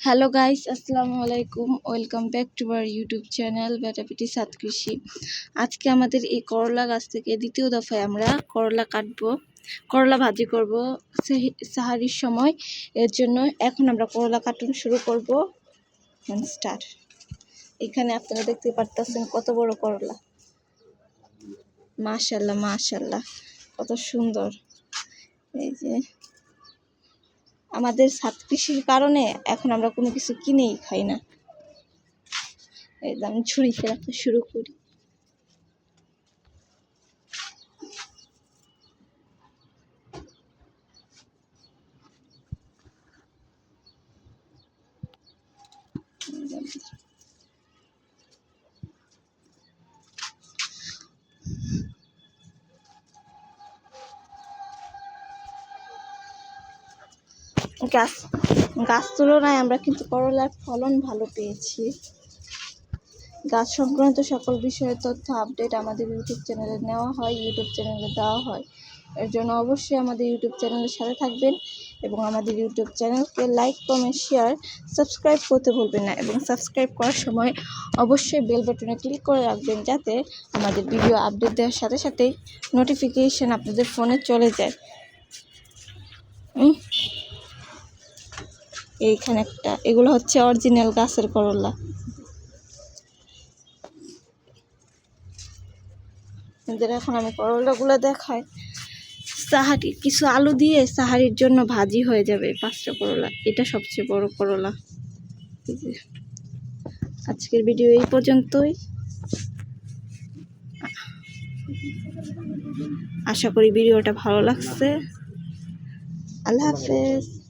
Hello guys আসসালামু আলাইকুম welcome back to our YouTube channel বেটাপিটি সাত কৃষি আজকে আমাদের এই করলা গাছ থেকে দ্বিতীয় দফায় আমরা করলা কাটবো, করলা ভাজি করব সাহারির সময়। এর জন্য এখন আমরা করলা কাটুন শুরু করব। স্টার এখানে আপনারা দেখতে পারতেছেন কত বড় করলা। মাশাল্লাহ মাশাল্লাহ। কত সুন্দর। এই যে আমাদের সাত কৃষির কারণে এখন আমরা কোনো কিছু কিনেই খাই না। একদম ছুরি ফেরাতে শুরু করি। গাছ গাছ তুলনায় আমরা কিন্তু করলার ফলন ভালো পেয়েছি। গাছ সংক্রান্ত সকল বিষয়ের তথ্য আপডেট আমাদের ইউটিউব চ্যানেলে নেওয়া হয় ইউটিউব চ্যানেলে দেওয়া হয়। এর জন্য অবশ্যই আমাদের ইউটিউব চ্যানেলের সাথে থাকবেন এবং আমাদের ইউটিউব চ্যানেলকে লাইক কমেন্ট শেয়ার সাবস্ক্রাইব করতে ভুলবেন না এবং সাবস্ক্রাইব করার সময় অবশ্যই বেল বাটনে ক্লিক করে রাখবেন যাতে আমাদের ভিডিও আপডেট দেওয়ার সাথে সাথেই নোটিফিকেশান আপনাদের ফোনে চলে যায়। এইখানে একটা। এগুলো হচ্ছে অরিজিনাল গাছের করলা। এদের এখন আমি করলাগুলো দেখাই। সাহারি, কিছু আলু দিয়ে সাহারির জন্য ভাজি হয়ে যাবে পাঁচটা করলা। এটা সবচেয়ে বড় করলা। আজকের ভিডিও এই পর্যন্তই। আশা করি ভিডিওটা ভালো লাগছে। আল্লাহ হাফেজ।